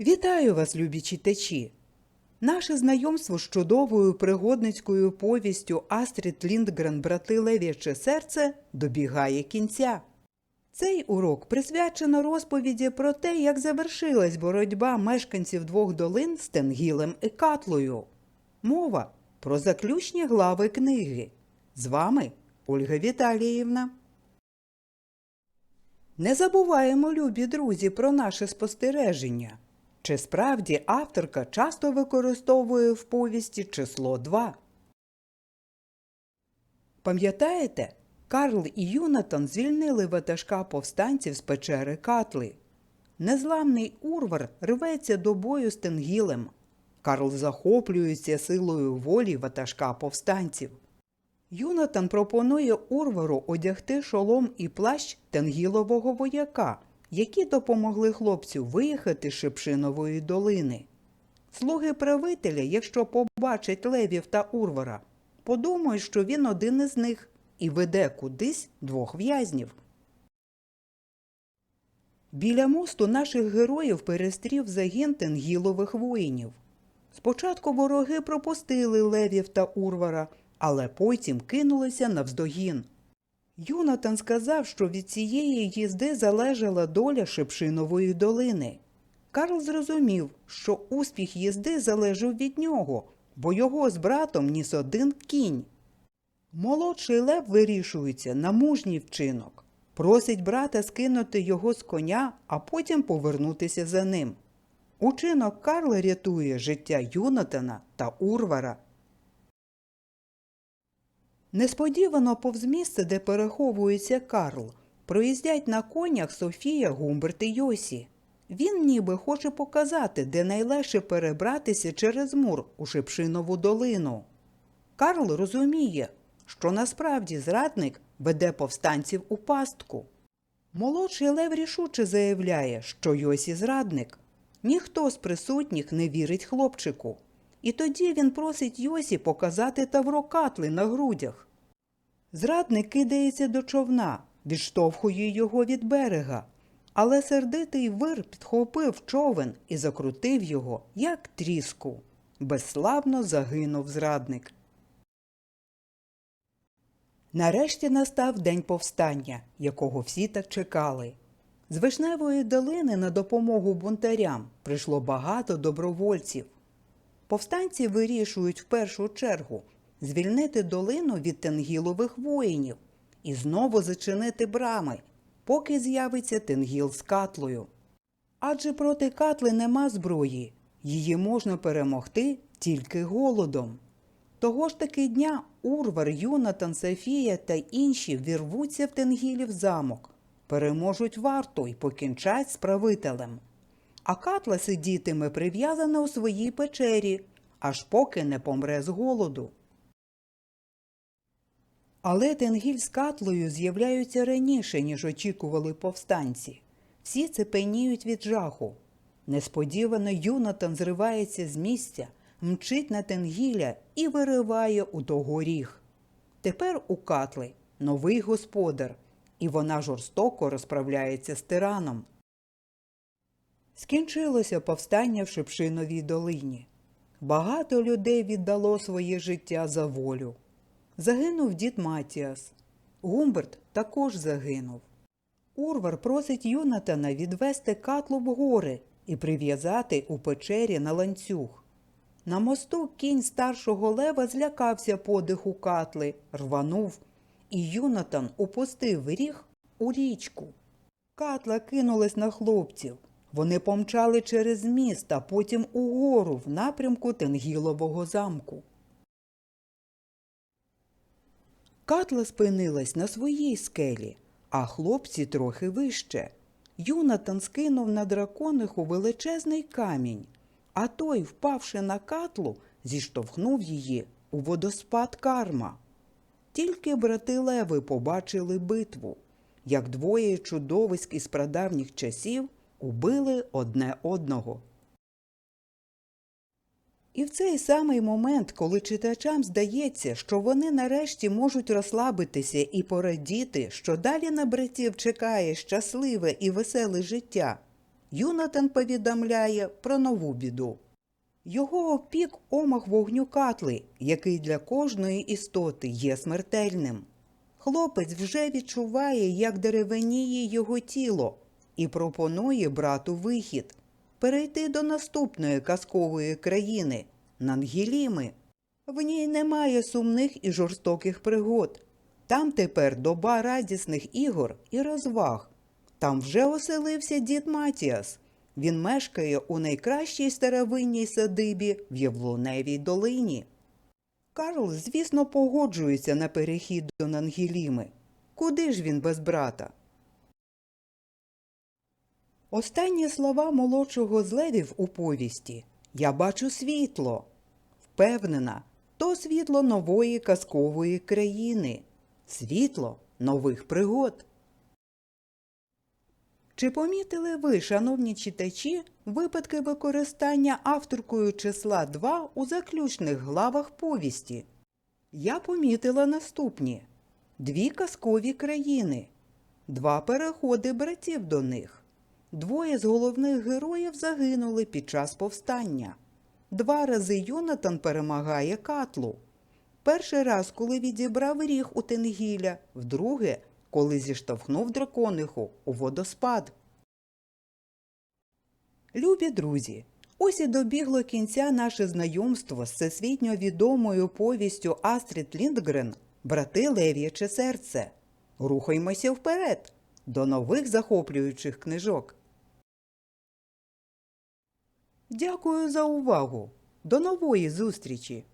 Вітаю вас, любі читачі! Наше знайомство з чудовою пригодницькою повістю Астрід Ліндгрен Брати Лев'яче серце добігає кінця. Цей урок присвячено розповіді про те, як завершилась боротьба мешканців двох долин з Тенгілем і Катлою. Мова про заключні глави книги. З вами Ольга Віталіївна. Не забуваємо, любі друзі, про наше спостереження. Чи справді авторка часто використовує в повісті число 2? Пам'ятаєте, Карл і Юнатан звільнили ватажка повстанців з печери Катли. Незламний урвар рветься до бою з Тенгілем. Карл захоплюється силою волі ватажка повстанців. Юнатан пропонує Урвару одягти шолом і плащ Тенгілового вояка, які допомогли хлопцю виїхати з Шипшинової долини. Слуги правителя, якщо побачать левів та Урвара, подумають, що він один із них і веде кудись двох в'язнів. Біля мосту наших героїв перестрів загін тенгілових воїнів. Спочатку вороги пропустили левів та урвара, але потім кинулися навздогін. Юнатан сказав, що від цієї їзди залежала доля Шипшинової долини. Карл зрозумів, що успіх їзди залежав від нього, бо його з братом ніс один кінь. Молодший лев вирішується на мужній вчинок. Просить брата скинути його з коня, а потім повернутися за ним. Учинок Карла рятує життя Юнатана та Урвара. Несподівано повз місце, де переховується Карл, проїздять на конях Софія, Гумберт і Йосі. Він ніби хоче показати, де найлегше перебратися через мур у Шипшинову долину. Карл розуміє, що насправді зрадник веде повстанців у пастку. Молодший Лев рішуче заявляє, що Йосі зрадник. Ніхто з присутніх не вірить хлопчику. І тоді він просить Йосі показати тавро катли на грудях. Зрадник кидається до човна, відштовхує його від берега, але сердитий вир підхопив човен і закрутив його, як тріску. Безславно загинув зрадник. Нарешті настав день повстання, якого всі так чекали. З вишневої долини на допомогу бунтарям прийшло багато добровольців. Повстанці вирішують в першу чергу звільнити долину від тенгілових воїнів і знову зачинити брами, поки з'явиться тенгіл з катлею. Адже проти катли нема зброї, її можна перемогти тільки голодом. Того ж таки дня Урвар, Юнатан, Софія та інші вірвуться в Тенгілів замок, переможуть варту й покінчать з правителем. А катла сидітиме прив'язана у своїй печері, аж поки не помре з голоду. Але Тенгіль з катлею з'являються раніше, ніж очікували повстанці. Всі цепеніють від жаху. Несподівано Юнатан зривається з місця, мчить на Тенгіля і вириває у того ріг. Тепер у катли новий господар, і вона жорстоко розправляється з тираном. Скінчилося повстання в Шипшиновій долині. Багато людей віддало своє життя за волю. Загинув дід Матіас. Гумберт також загинув. Урвар просить Юнатана відвести катлу в гори і прив'язати у печері на ланцюг. На мосту кінь старшого лева злякався подиху катли, рванув, і Юнатан упустив ріг у річку. Катла кинулась на хлопців. Вони помчали через міст, а потім угору в напрямку Тенгілового замку. Катла спинилась на своїй скелі, а хлопці трохи вище. Юнатан скинув на дракониху величезний камінь, а той, впавши на катлу, зіштовхнув її у водоспад карма. Тільки брати Леви побачили битву, як двоє чудовиськ із прадавніх часів убили одне одного. І в цей самий момент, коли читачам здається, що вони нарешті можуть розслабитися і порадіти, що далі на братів чекає щасливе і веселе життя, Юнатан повідомляє про нову біду. Його опік омах вогню катли, який для кожної істоти є смертельним. Хлопець вже відчуває, як деревеніє його тіло, і пропонує брату вихід перейти до наступної казкової країни Нангіліми. В ній немає сумних і жорстоких пригод. Там тепер доба радісних ігор і розваг. Там вже оселився дід Матіас. Він мешкає у найкращій старовинній садибі в Євлуневій долині. Карл, звісно, погоджується на перехід до Нангіліми. Куди ж він без брата? Останні слова молодшого з левів у повісті Я бачу світло. Впевнена, то світло нової казкової країни, світло нових пригод. Чи помітили ви, шановні читачі, випадки використання авторкою числа 2 у заключних главах повісті? Я помітила наступні дві казкові країни, два переходи братів до них. Двоє з головних героїв загинули під час повстання. Два рази Йонатан перемагає Катлу. Перший раз, коли відібрав ріг у Тенгіля, вдруге, коли зіштовхнув дракониху у водоспад. Любі друзі, ось і добігло кінця наше знайомство з всесвітньо відомою повістю Астрід Ліндгрен Брати Лев'яче серце. Рухаймося вперед до нових захоплюючих книжок. Дякую за увагу. До нової зустрічі!